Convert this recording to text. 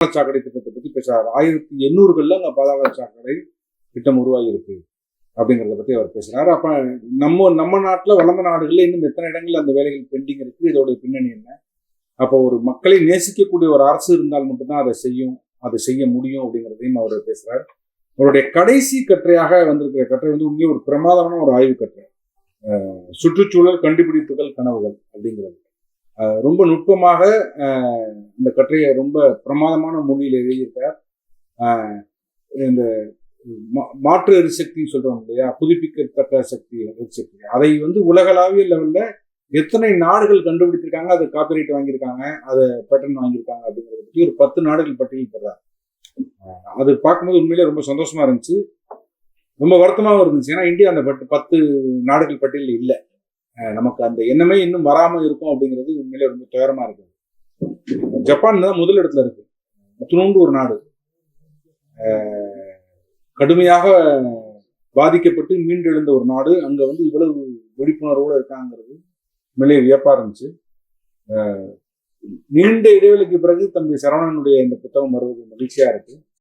பாதாள சாக்கடை திட்டத்தை பத்தி பேசுறாரு. ஆயிரத்தி எண்ணூறுகள்ல அங்க பாதாள சாக்கடை திட்டம் உருவாகி இருக்கு அப்படிங்கிறத பத்தி அவர் பேசுறாரு. அப்ப நம்ம நம்ம நாட்டுல வளர்ந்த நாடுகள்ல இன்னும் எத்தனை இடங்கள்ல அந்த வேலைகள் பெண்டிங் இருக்கு? இதோட பின்னணி என்ன? அப்போ ஒரு மக்களை நேசிக்கக்கூடிய ஒரு அரசு இருந்தால் மட்டும்தான் அதை செய்யும் அதை செய்ய முடியும் அப்படிங்கிறதையும் அவர் பேசுறாரு. அவருடைய கடைசி கட்டுரையாக வந்திருக்கிற கட்டுரை வந்து உண்மையே ஒரு பிரமாதமான ஒரு ஆய்வு கட்டுரை சுற்றுச்சூழல் கண்டுபிடிப்புகள் கனவுகள் அப்படிங்கிறது. ரொம்ப நுட்பமாக இந்த கட்டுரையை ரொம்ப பிரமாதமான மொழியில் எழுதியிருக்கார். இந்த மா- மாற்று எரிசக்தின்னு சொல்கிறோம் இல்லையா? புதுப்பிக்கத்தக்க சக்தி எரிசக்தி. அதை வந்து உலகளாவிய லெவலில் எத்தனை நாடுகள் கண்டுபிடித்திருக்காங்க? அது காப்பிரைட் வாங்கியிருக்காங்க. அதை பேட்டர்ன் வாங்கியிருக்காங்க அப்படிங்கிறத பற்றி ஒரு பத்து நாடுகள் பட்டியல் பெறார் அது பார்க்கும்போது உண்மையிலே ரொம்ப சந்தோஷமா இருந்துச்சு. ரொம்ப வருத்தமாகவும் இருந்துச்சு. ஏன்னா இந்தியா அந்த பட்டு பத்து நாடுகள் பட்டியலில் இல்லை. நமக்கு அந்த எண்ணமே இன்னும் வராம இருக்கும் அப்படிங்கிறது உண்மையிலே ரொம்ப துயரமா இருக்குது ஜப்பான் தான் முதல் இடத்துல இருக்கு. துணுண்டு ஒரு நாடு. கடுமையாக பாதிக்கப்பட்டு மீண்டெழுந்த ஒரு நாடு. அங்க வந்து இவ்வளவு விழிப்புணர்வோடு இருக்காங்கிறது உண்மையிலேயே வியப்பா இருந்துச்சு. நீண்ட இடைவெளிக்கு பிறகு தம்பி சரவணனுடைய இந்த புத்தகம் வருவது மகிழ்ச்சியா இருக்கு.